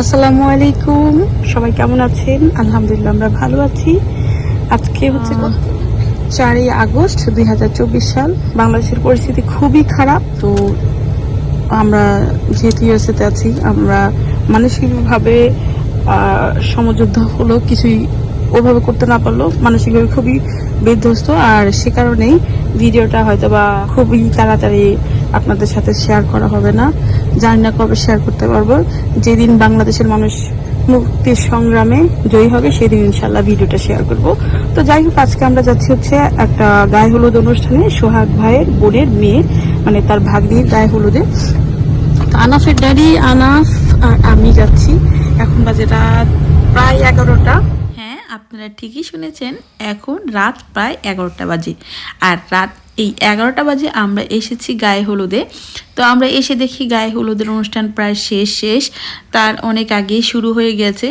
আসসালামু আলাইকুম। সবাই কেমন আছেন? আলহামদুলিল্লাহ আমরা ভালো আছি। আজকে হচ্ছে চারই আগস্ট দুই হাজার চব্বিশ সাল। বাংলাদেশের পরিস্থিতি খুবই খারাপ। তো আমরা যেহেতু ইউএসএতে আছি আমরা মানসিকভাবে আহ, সমযুদ্ধ হলো কিছুই ওভাবে করতে না পারল মানসিকভাবে খুবই বিধ্বস্ত। আর সে কারণেই ভিডিওটা হয়তো বা খুবই তাড়াতাড়ি আপনাদের সাথে শেয়ার করা হবে না। জানি না কবে শেয়ার করতে পারব। যেদিন বাংলাদেশের মানুষ মুক্তির সংগ্রামে জয়ী হবে, সেদিন ইনশাল্লাহ ভিডিওটা শেয়ার করব। তো যাই হোক, আজকে আমরা যাচ্ছি হচ্ছে একটা গায়ে হলুদ অনুষ্ঠানে। সোহাগ ভাইয়ের বোনের মেয়ে মানে তার ভাগ্নির গায়ে হলুদে। আনাফের ড্যাডি আনাফ, আর আমি যাচ্ছি। এখন বাজে রাত প্রায় এগারোটা। হ্যাঁ আপনারা ঠিকই শুনেছেন, এখন রাত প্রায় এগারোটা বাজে। আর রাত এই এগারোটা বাজে আমরা এসেছি গায়ে হলুদে। তো আমরা এসে দেখি গায়ে হলুদের অনুষ্ঠান প্রায় শেষ শেষ। তার অনেক আগেই শুরু হয়ে গেছে।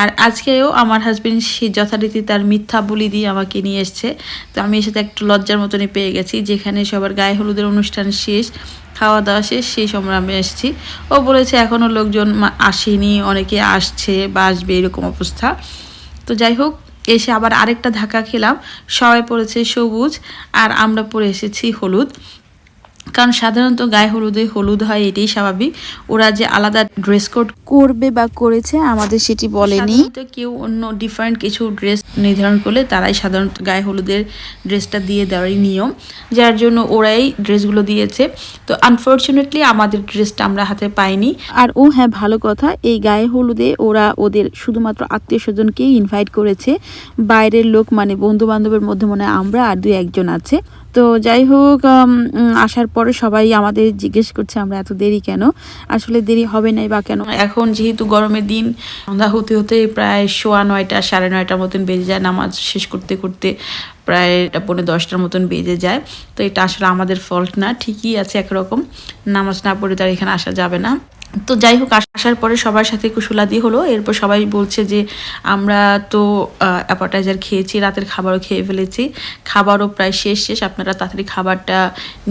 আর আজকেও আমার হাজব্যান্ড সে যথারীতি তার মিথ্যা বলি দিয়ে আমাকে নিয়ে এসছে। তো আমি এসে একটু লজ্জার মতনই পেয়ে গেছি। যেখানে সবার গায়ে হলুদের অনুষ্ঠান শেষ খাওয়া দাওয়া শেষ, সেই সময় আমি এসেছি। ও বলেছে এখনও লোকজন আসেনি, অনেকে আসছে বা আসবে, এরকম অবস্থা। তো যাই হোক এসে আবার আরেকটা ধাক্কা খেলাম। সবাই পড়েছে সবুজ আর আমরা পরে এসেছি হলুদ। কারণ সাধারণত গায়ে হলুদে হলুদ হয় এটাই স্বাভাবিক। ওরা যে আলাদা ড্রেস কোড করবে বা করেছে আমাদের সেটি বলেনি। তো কেউ অন্য ডিফারেন্ট কিছু ড্রেস নির্ধারণ করলে তারাই সাধারণত গায়ে হলুদের ড্রেসটা দিয়ে দেওয়ারই নিয়ম। যার জন্য ওরাই ড্রেসগুলো দিয়েছে। তো আনফর্চুনেটলি আমাদের ড্রেসটা আমরা হাতে পাইনি। আর ও হ্যাঁ ভালো কথা এই গায়ে হলুদে ওরা ওদের শুধুমাত্র আত্মীয় স্বজনকেই ইনভাইট করেছে। বাইরের লোক মানে বন্ধু বান্ধবের মধ্যে মনে হয় আমরা আর দুই একজন আছে। তো যাই হোক আসার পরে সবাই আমাদের জিজ্ঞেস করছে, আমরা এত দেরি কেন? আসলে দেরি হবে নাই বা কেন? এখন যেহেতু গরমের দিন, সন্ধ্যা হতে হতে প্রায় সোয়া নয়টা, সাড়ে নয়টার মতন বেজে যায়, নামাজ শেষ করতে করতে প্রায় এটা পৌনে দশটার মতন বেজে যায়। তো এটা আসলে আমাদের ফল্ট না, ঠিকই আছে একরকম। নামাজ না পড়ে তার এখানে আসা যাবে না। তো যাই হোক, আসার পরে সবার সাথে কুশলাদি হলো। এরপর সবাই বলছে যে, আমরা তো অ্যাপাটাইজার খেয়েছি, রাতের খাবারও খেয়ে ফেলেছি। খাবারও প্রায় শেষ শেষ। আপনারা তাড়াতাড়ি খাবারটা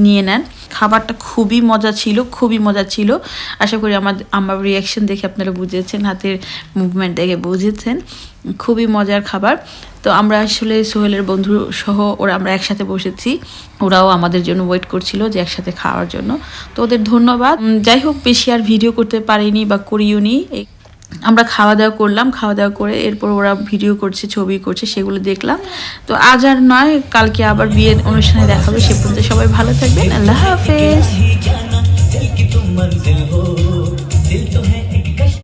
নিয়ে নেন। খাবারটা খুবই মজা ছিল, খুবই মজা ছিল। আশা করি আমার আমার রিয়াকশন দেখে আপনারা বুঝেছেন, হাতের মুভমেন্ট দেখে বুঝেছেন। খুবই মজার খাবার। তো আমরা আসলে সোহেলের বন্ধু সহ ওরা আমরা একসাথে বসেছি। ওরাও আমাদের জন্য ওয়েট করছিল যে একসাথে খাওয়ার জন্য। তো ওদের ধন্যবাদ। যাই হোক, বেশি আর ভিডিও করতে পারিনি বা করিও নি। আমরা খাওয়া দাওয়া করলাম, খাওয়া দাওয়া করে এরপর ওরা ভিডিও করছে, ছবি করছে, সেগুলো দেখলাম। তো আজ আর নয়, কালকে আবার বিয়ের অনুষ্ঠানে দেখাবে, সে পর্যন্ত সবাই ভালো থাকবেন। আল্লাহ হাফেজ।